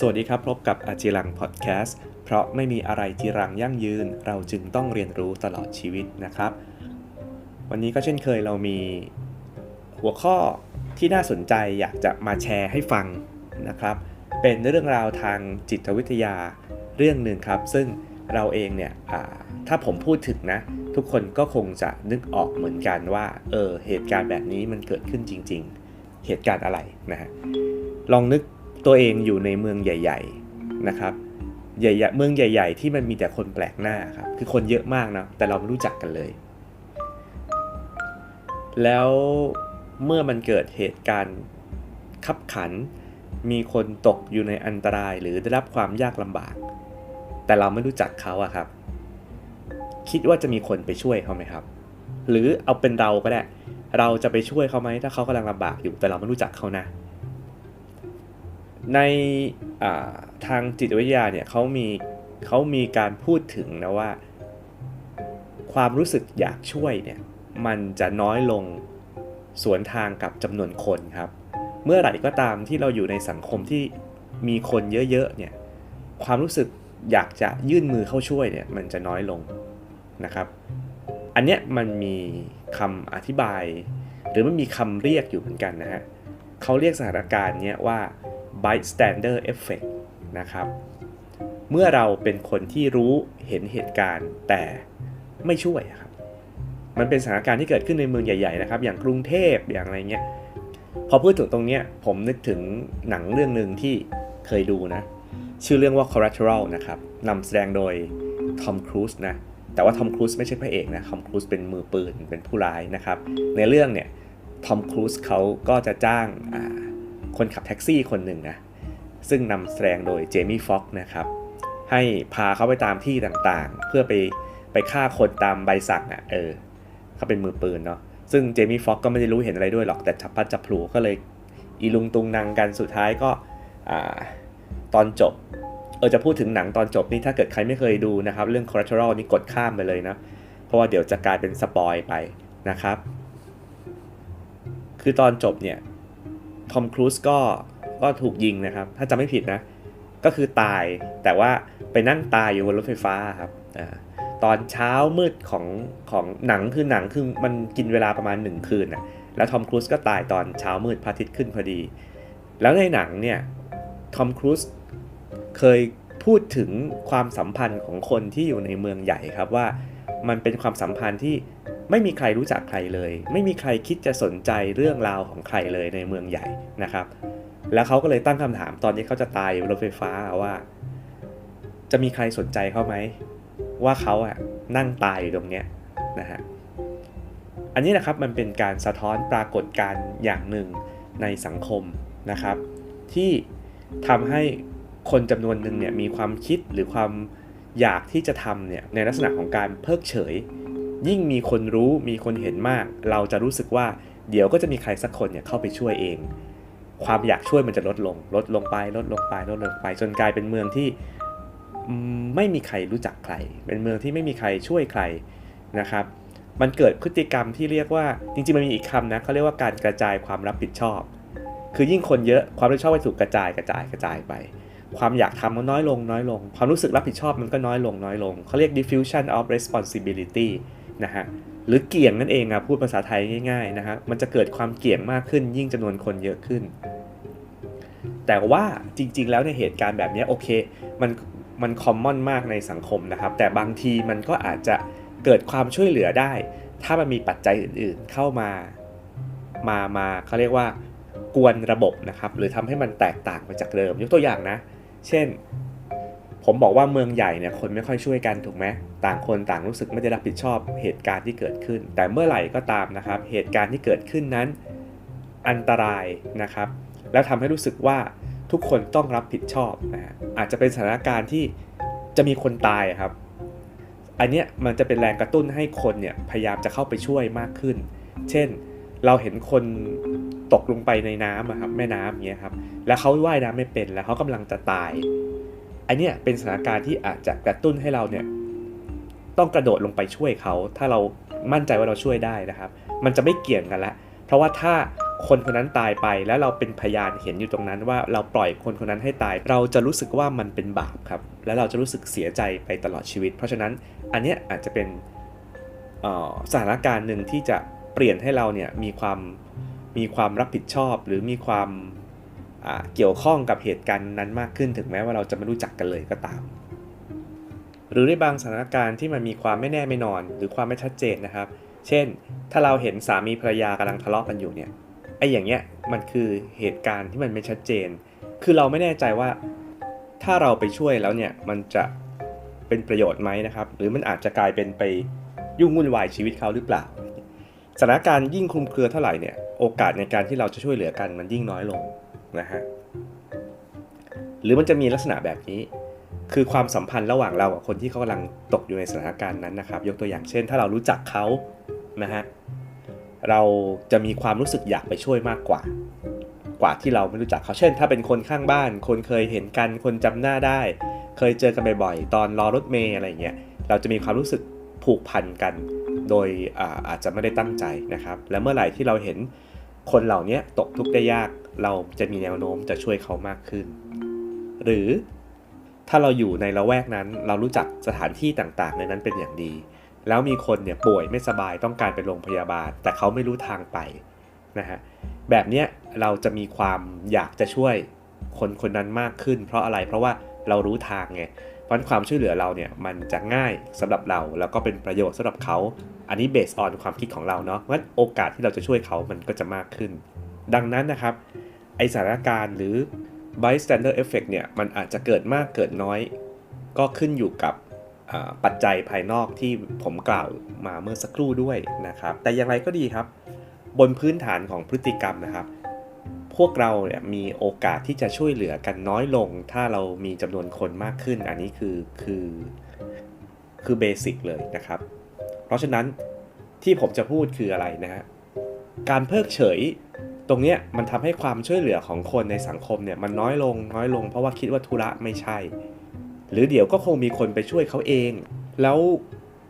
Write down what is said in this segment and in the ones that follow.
สวัสดีครับ พบกับอาจิรังพอดแคสต์เพราะไม่มีอะไรจีรังยั่งยืน เราจึงต้องเรียนรู้ตลอดชีวิตนะครับ วันนี้ก็เช่นเคยเรามีหัวข้อที่น่าสนใจอยากจะมาแชร์ให้ฟังนะครับ เป็นเรื่องราวทางจิตวิทยาเรื่องหนึ่งครับ ซึ่งเราเองเนี่ยถ้าผมพูดถึงนะ ทุกคนก็คงจะนึกออกเหมือนกันว่าเออเหตุการณ์แบบนี้มันเกิดขึ้นจริง ๆ เหตุการณ์อะไรนะฮะลองนึก ตัวเองอยู่ในเมืองใหญ่ ๆนะครับใหญ่ๆเมืองใหญ่ ๆ ที่มันมีแต่คนแปลกหน้าครับคือคนเยอะมากนะแต่เราไม่รู้จักกันเลย แล้วเมื่อมันเกิดเหตุการณ์ขับขัน มีคนตกอยู่ในอันตรายหรือได้รับความยากลำบาก แต่เราไม่รู้จักเขาอะครับ คิดว่าจะมีคนไปช่วยเขาไหมครับ หรือเอาเป็นเราก็ได้เราจะไปช่วยเขาไหมถ้าเขากำลังลำบากอยู่แต่เราไม่รู้จักเขานะ ในทางจิตวิทยาเนี่ยเขามีเขามีการพูดถึงนะว่า ความรู้สึกอยากช่วยเนี่ยมันจะน้อยลงสวนทางกับจำนวนคนครับ เมื่อไหร่ก็ตามที่เราอยู่ในสังคมที่มีคนเยอะๆเนี่ยความรู้สึกอยากจะยื่นมือเข้าช่วยเนี่ยมันจะน้อยลงนะครับ อันเนี้ยมันมีคำอธิบาย หรือมันมีคำเรียกอยู่เหมือนกันนะฮะเขาเรียกสถานการณ์เนี้ยว่า bystander effect นะครับ เมื่อเราเป็นคนที่รู้เห็นเหตุการณ์แต่ไม่ช่วยครับ มันเป็นสถานการณ์ที่เกิดขึ้นในเมืองใหญ่ๆนะครับ อย่างกรุงเทพอย่างอะไรเงี้ย พอพูดถึงตรงเนี้ยผมนึกถึงหนังเรื่องหนึ่งที่เคยดูนะ ชื่อเรื่องว่า collateral นะครับนำแสดงโดยทอมครูซนะ แต่ว่าทอมครูซไม่ใช่พระเอกนะ ทอมครูซเป็นมือปืน เป็นผู้ร้ายนะครับ ในเรื่องเนี่ย ทอมครูซเขาก็จะจ้างอ่า คนขับแท็กซี่คนหนึ่งนะซึ่งนำแสดงโดยเจมี่ฟ็อกนะครับให้พาเขาไปตามที่ต่างๆ เพื่อไปไปฆ่าคนตามใบสั่งอะเออเขาเป็นมือปืนเนาะซึ่งเจมี่ฟ็อกก็ไม่ได้รู้เห็นอะไรด้วยหรอกแต่จับพัดจับพลูก็เลยอีลุงตุงนางกันสุดท้ายก็อตอนจบเออจะพูดถึงหนังตอนจบนี่ถ้าเกิดใครไม่เคยดูนะครับเรื่อง collateral นี่กดข้ามไปเลยนะ เพราะว่าเดี๋ยวจะกลายเป็นสปอยไปนะครับ คือตอนจบเนี่ย ทอมครูซก็ก็ถูกยิงนะครับ ถ้าจำไม่ผิดนะ ก็คือตายแต่ว่าไปนั่งตายอยู่บนรถไฟฟ้าครับอตอนเช้ามืดของของหนังคือหนังคือมันกินเวลาประมาณ 1 คืนนะแล้วทอมครูซก็ตายตอนเช้ามืดพระอาทิตย์ขึ้นพอดี แล้วในหนังเนี่ยทอมครูซเคยพูดถึงความสัมพันธ์ของคนที่อยู่ในเมืองใหญ่ครับว่ามันเป็นความสัมพันธ์ที่ ไม่มีใครรู้จักใครเลย ไม่มีใครคิดจะสนใจเรื่องราวของใครเลยในเมืองใหญ่นะครับ แล้วเขาก็เลยตั้งคำถามตอนที่เขาจะตายรถไฟฟ้าว่า จะมีใครสนใจเขาไหมว่าเขาอะนั่งตายอยู่ตรงเนี้ยนะฮะอันนี้นะครับมันเป็นการสะท้อนปรากฏการณ์อย่างหนึ่งในสังคมนะครับ ที่ทำให้คนจำนวนหนึ่งเนี่ยมีความคิดหรือความอยากที่จะทำเนี่ยในลักษณะของการเพิกเฉย ยิ่งมีคนรู้มีคนเห็นมาก เราจะรู้สึกว่าเดี๋ยวก็จะมีใครสักคนเนี่ยเข้าไปช่วยเอง ความอยากช่วยมันจะลดลง ลดลงไป ลดลงไป ลดลงไป จนกลายเป็นเมืองที่ไม่มีใครรู้จักใคร เป็นเมืองที่ไม่มีใครช่วยใครนะครับ มันเกิดพฤติกรรมที่เรียกว่า จริงๆ มันมีอีกคำนะเขาเรียกว่าการกระจายความรับผิดชอบ คือยิ่งคนเยอะ ความรับผิดชอบไปถูกกระจาย กระจาย กระจายไป ความอยากทำมันน้อยลง น้อยลง ความรู้สึกรับผิดชอบมันก็น้อยลง น้อยลง เขาเรียก diffusion of responsibility นะฮะหรือเกี่ยงนั่นเองอะพูดภาษาไทยง่ายๆนะฮะมันจะเกิดความเกี่ยงมากขึ้น ยิ่งจำนวนคนเยอะขึ้น แต่ว่าจริง ๆ แล้วในเหตุการณ์แบบนี้โอเคมันมันคอมมอนมากในสังคมนะครับ แต่บางทีมันก็อาจจะเกิดความช่วยเหลือได้ ถ้ามันมีปัจจัยอื่นๆเข้ามามามาเขาเรียกว่ากวนระบบนะครับ หรือทำให้มันแตกต่างไปจากเดิม ยกตัวอย่างนะ เช่น ผมบอกว่าเมืองใหญ่เนี่ยคนไม่ค่อยช่วยกันถูกไหมต่างคนต่างรู้สึกไม่ได้รับผิดชอบเหตุการณ์ที่เกิดขึ้น แต่เมื่อไหร่ก็ตามนะครับ เหตุการณ์ที่เกิดขึ้นนั้นอันตรายนะครับ แล้วทำให้รู้สึกว่าทุกคนต้องรับผิดชอบนะฮะอาจจะเป็นสถานการณ์ที่จะมีคนตายครับ อันเนี้ยมันจะเป็นแรงกระตุ้นให้คนเนี่ยพยายามจะเข้าไปช่วยมากขึ้น เช่น เราเห็นคนตกลงไปในน้ำอะครับแม่น้ำอย่างเงี้ยครับแล้วเขาว่ายน้ำไม่เป็นแล้วเขากำลังจะตาย อันเนี้ยเป็นสถานการณ์ที่อาจจะกระตุ้นให้เราเนี่ยต้องกระโดดลงไปช่วยเขา ถ้าเรามั่นใจว่าเราช่วยได้นะครับ มันจะไม่เกี่ยงกันละ เพราะว่าถ้าคนคนนั้นตายไปแล้วเราเป็นพยานเห็นอยู่ตรงนั้นว่าเราปล่อยคนคนนั้นให้ตาย เราจะรู้สึกว่ามันเป็นบาปครับ แล้วเราจะรู้สึกเสียใจไปตลอดชีวิต เพราะฉะนั้นอันเนี้ยอาจจะเป็นสถานการณ์หนึ่งที่จะเปลี่ยนให้เราเนี่ยมีความมีความรับผิดชอบ หรือมีความ เกี่ยวข้องกับเหตุการณ์นั้นมากขึ้นถึงแม้ว่าเราจะไม่รู้จักกันเลยก็ตาม หรือในบางสถานการณ์ที่มันมีความไม่แน่ไม่นอน หรือความไม่ชัดเจนนะครับ เช่น ถ้าเราเห็นสามีภรรยากำลังทะเลาะกันอยู่เนี่ยไอ้อย่างเงี้ยมันคือเหตุการณ์ที่มันไม่ชัดเจน คือเราไม่แน่ใจว่า ถ้าเราไปช่วยแล้วเนี่ยมันจะเป็นประโยชน์ไหมนะครับ หรือมันอาจจะกลายเป็นไปยุ่งวุ่นวายชีวิตเขาหรือเปล่าสถานการณ์ยิ่งคลุมเครือเท่าไหร่เนี่ยโอกาสในการที่เราจะช่วยเหลือกันมันยิ่งน้อยลง นะฮะหรือมันจะมีลักษณะแบบนี้ คือความสัมพันธ์ระหว่างเรากับคนที่เขากำลังตกอยู่ในสถานการณ์นั้นนะครับ ยกตัวอย่างเช่น ถ้าเรารู้จักเขานะฮะเราจะมีความรู้สึกอยากไปช่วยมากกว่า กว่าที่เราไม่รู้จักเขาเช่น ถ้าเป็นคนข้างบ้าน คนเคยเห็นกันคนจำหน้าได้ เคยเจอกันบ่อยๆตอนรอรถเมย์อะไรเงี้ยเราจะมีความรู้สึกผูกพันกัน โดยอาอาจจะไม่ได้ตั้งใจนะครับ และเมื่อไหร่ที่เราเห็น คนเหล่านี้ตกทุกข์ได้ยากเราจะมีแนวโน้มจะช่วยเขามากขึ้น หรือถ้าเราอยู่ในละแวกนั้น เรารู้จักสถานที่ต่างๆ ในนั้นเป็นอย่างดี แล้วมีคนเนี่ยป่วยไม่สบายต้องการไปโรงพยาบาล แต่เขาไม่รู้ทางไปนะฮะแบบเนี้ยเราจะมีความอยากจะช่วยคนคนนั้นมากขึ้น เพราะอะไรเพราะว่าเรารู้ทางไง เพราะความช่วยเหลือเราเนี่ยมันจะง่ายสำหรับเราแล้วก็เป็นประโยชน์สำหรับเขาอันนี้เบสออนความคิดของเราเนาะงั้นโอกาสที่เราจะช่วยเขามันก็จะมากขึ้น ดังนั้นนะครับไอสถานการณ์หรือ bystander effect เนี่ยมันอาจจะเกิดมากเกิดน้อย ก็ขึ้นอยู่กับปัจจัยภายนอกที่ผมกล่าวมาเมื่อสักครู่ด้วยนะครับ แต่อย่างไรก็ดีครับ บนพื้นฐานของพฤติกรรมนะครับ พวกเราเนี่ยมีโอกาสที่จะช่วยเหลือกันน้อยลง ถ้าเรามีจำนวนคนมากขึ้น อันนี้คือคือคือเบสิกเลยนะครับ เพราะฉะนั้นที่ผมจะพูดคืออะไรนะฮะการเพิกเฉยตรงเนี้ยมันทำให้ความช่วยเหลือของคนในสังคมเนี่ยมันน้อยลงน้อยลง เพราะว่าคิดว่าธุระไม่ใช่ หรือเดี๋ยวก็คงมีคนไปช่วยเขาเอง แล้ว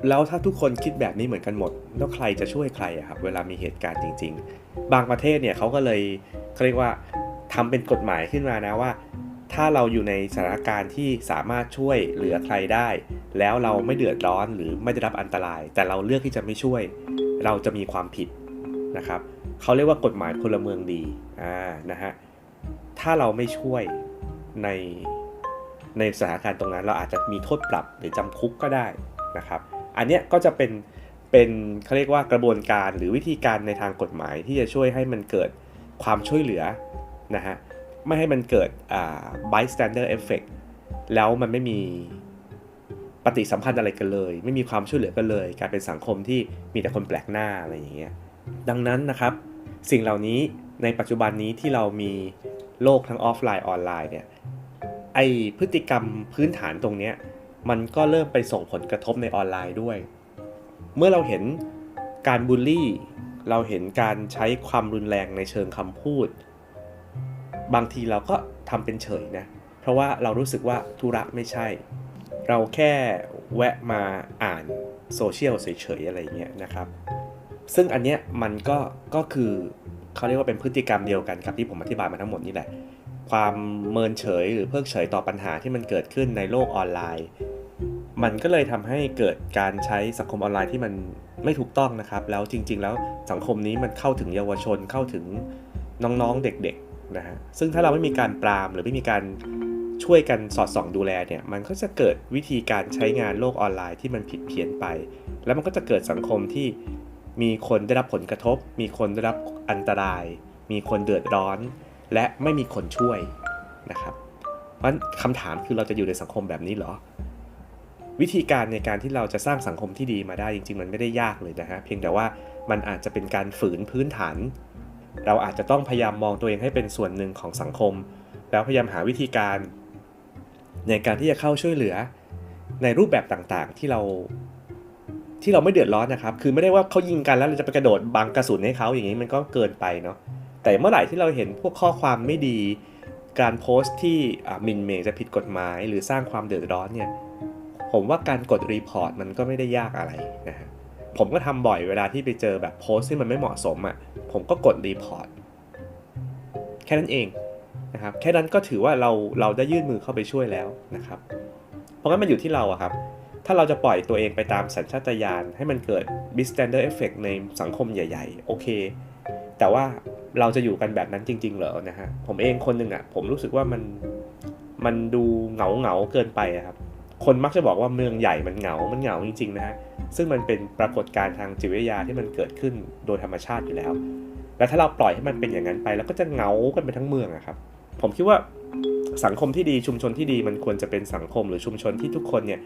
แล้วถ้าทุกคนคิดแบบนี้เหมือนกันหมด แล้วใครจะช่วยใครอะครับเวลามีเหตุการณ์จริง ๆ บางประเทศเนี่ยเขาก็เลยเขาเรียกว่าทำเป็นกฎหมายขึ้นมานะว่า ถ้าเราอยู่ในสถานการณ์ที่สามารถช่วยเหลือใครได้ แล้วเราไม่เดือดร้อนหรือไม่ได้รับอันตราย แต่เราเลือกที่จะไม่ช่วย เราจะมีความผิดนะครับเขาเรียกว่ากฎหมายพลเมืองดีอ่านะฮะถ้าเราไม่ช่วยในในสถานการณ์ตรงนั้น เราอาจจะมีโทษปรับหรือจำคุกก็ได้นะครับ อันนี้ก็จะเป็นเป็นเขาเรียกว่ากระบวนการหรือวิธีการในทางกฎหมายที่จะช่วยให้มันเกิดความช่วยเหลือนะฮะไม่ให้มันเกิดอ่า bystander effect แล้วมันไม่มีปฏิสัมพันธ์อะไรกันเลย ไม่มีความช่วยเหลือกันเลยกลายเป็นสังคมที่มีแต่คนแปลกหน้าอะไรอย่างเงี้ยดังนั้นนะครับ สิ่งเหล่านี้ในปัจจุบันนี้ที่เรามีโลกทั้งออฟไลน์ออนไลน์เนี่ยไอพฤติกรรมพื้นฐานตรงเนี้ย มันก็เริ่มไปส่งผลกระทบในออนไลน์ด้วย เมื่อเราเห็นการบูลลี่ เราเห็นการใช้ความรุนแรงในเชิงคำพูด บางทีเราก็ทำเป็นเฉยนะ เพราะว่าเรารู้สึกว่าธุระไม่ใช่ เราแค่แวะมาอ่านโซเชียลเฉยๆอะไรเงี้ยนะครับ ซึ่งอันเนี้ยมันก็ก็คือเขาเรียกว่าเป็นพฤติกรรมเดียวกันกับที่ผมอธิบายมาทั้งหมดนี่แหละความเมินเฉยหรือเพิกเฉยต่อปัญหาที่มันเกิดขึ้นในโลกออนไลน์ มันก็เลยทำให้เกิดการใช้สังคมออนไลน์ที่มันไม่ถูกต้องนะครับ แล้วจริง ๆ แล้วสังคมนี้มันเข้าถึงเยาวชนเข้าถึงน้องๆเด็กๆนะฮะซึ่งถ้าเราไม่มีการปรามหรือไม่มีการช่วยกันสอดส่องดูแลเนี่ยมันก็จะเกิดวิธีการใช้งานโลกออนไลน์ที่มันผิดเพี้ยนไป แล้วมันก็จะเกิดสังคมที่มีคนได้รับผลกระทบ มีคนได้รับอันตราย มีคนเดือดร้อน และไม่มีคนช่วยนะครับ เพราะคำถามคือเราจะอยู่ในสังคมแบบนี้เหรอ วิธีการในการที่เราจะสร้างสังคมที่ดีมาได้จริง ๆ มันไม่ได้ยากเลยนะฮะเพียงแต่ว่ามันอาจจะเป็นการฝืนพื้นฐาน เราอาจจะต้องพยายามมองตัวเองให้เป็นส่วนหนึ่งของสังคม แล้วพยายามหาวิธีการ ในการที่จะเข้าช่วยเหลือในรูปแบบต่างๆ ที่เราที่เราไม่เดือดร้อนนะครับ คือไม่ได้ว่าเขายิงกันแล้วเราจะไปกระโดดบังกระสุนให้เขาอย่างนี้มันก็เกินไปเนาะแต่เมื่อไหร่ที่เราเห็นพวกข้อความไม่ดี การโพสต์ที่มินเมจะผิดกฎหมาย หรือสร้างความเดือดร้อนเนี่ย ผมว่าการกดรีพอร์ตมันก็ไม่ได้ยากอะไรนะฮะผมก็ทำบ่อยเวลาที่ไปเจอแบบโพสต์ที่มันไม่เหมาะสมอะ่ะผมก็กดรีพอร์ตแค่นั้นเองนะครับแค่นั้นก็ถือว่าเราเราได้ยื่นมือเข้าไปช่วยแล้วนะครับ เพราะงั้นมันอยู่ที่เราอะครับ ถ้าเราจะปล่อยตัวเองไปตามสัญชาตญาณให้มันเกิด bystander effect ในสังคมใหญ่ ๆ โอเค แต่ว่าเราจะอยู่กันแบบนั้นจริง ๆ เหรอนะฮะผมเองคนหนึ่งอะผมรู้สึกว่ามันมันดูเหงาเหงาๆเกินไปอะครับ คนมักจะบอกว่าเมืองใหญ่มันเหงา มันเหงาจริงๆนะฮะ ซึ่งมันเป็นปรากฏการณ์ทางจิตวิทยาที่มันเกิดขึ้นโดยธรรมชาติอยู่แล้ว แล้วถ้าเราปล่อยให้มันเป็นอย่างนั้นไปแล้วก็จะเหงากันไปทั้งเมืองอะครับ ผมคิดว่าสังคมที่ดีชุมชนที่ดีมันควรจะเป็นสังคมหรือชุมชนที่ทุกคนเนี่ย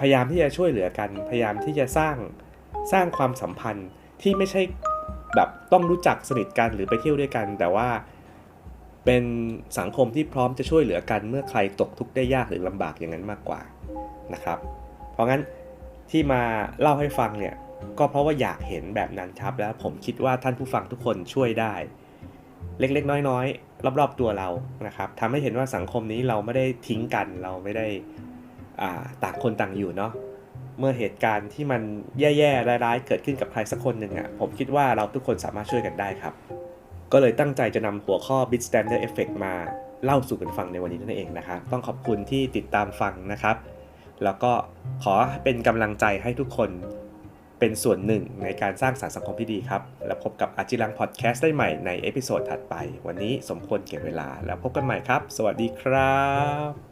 พยายามที่จะช่วยเหลือกัน พยายามที่จะสร้างสร้างความสัมพันธ์ที่ไม่ใช่แบบต้องรู้จักสนิทกันหรือไปเที่ยวด้วยกัน แต่ว่า เป็นสังคมที่พร้อมจะช่วยเหลือกันเมื่อใครตกทุกข์ได้ยากหรือลำบากอย่างนั้นมากกว่านะครับ เพราะงั้นที่มาเล่าให้ฟังเนี่ยก็เพราะว่าอยากเห็นแบบนั้นครับ แล้วผมคิดว่าท่านผู้ฟังทุกคนช่วยได้ เล็กๆ น้อยๆ รอบๆตัวเรานะครับทำให้เห็นว่าสังคมนี้เราไม่ได้ทิ้งกันเราไม่ได้ต่างคนต่างอยู่เนาะเมื่อเหตุการณ์ที่มันแย่ๆร้ายๆ เกิดขึ้นกับใครสักคนหนึ่งอะ่ะผมคิดว่าเราทุกคนสามารถช่วยกันได้ครับ ก็เลยตั้งใจจะนำหัวข้อ Bit Standard Effect มาเล่าสู่กันฟังในวันนี้นั่นเองนะครับ ต้องขอบคุณที่ติดตามฟังนะครับ แล้วก็ขอเป็นกำลังใจให้ทุกคนเป็นส่วนหนึ่งในการสร้างสารสังคมที่ดีครับ แล้วพบกับอาจิรังพอดแคสต์ได้ใหม่ในเอพิโซดถัดไป วันนี้สมควรเก็บเวลา แล้วพบกันใหม่ครับ สวัสดีครับ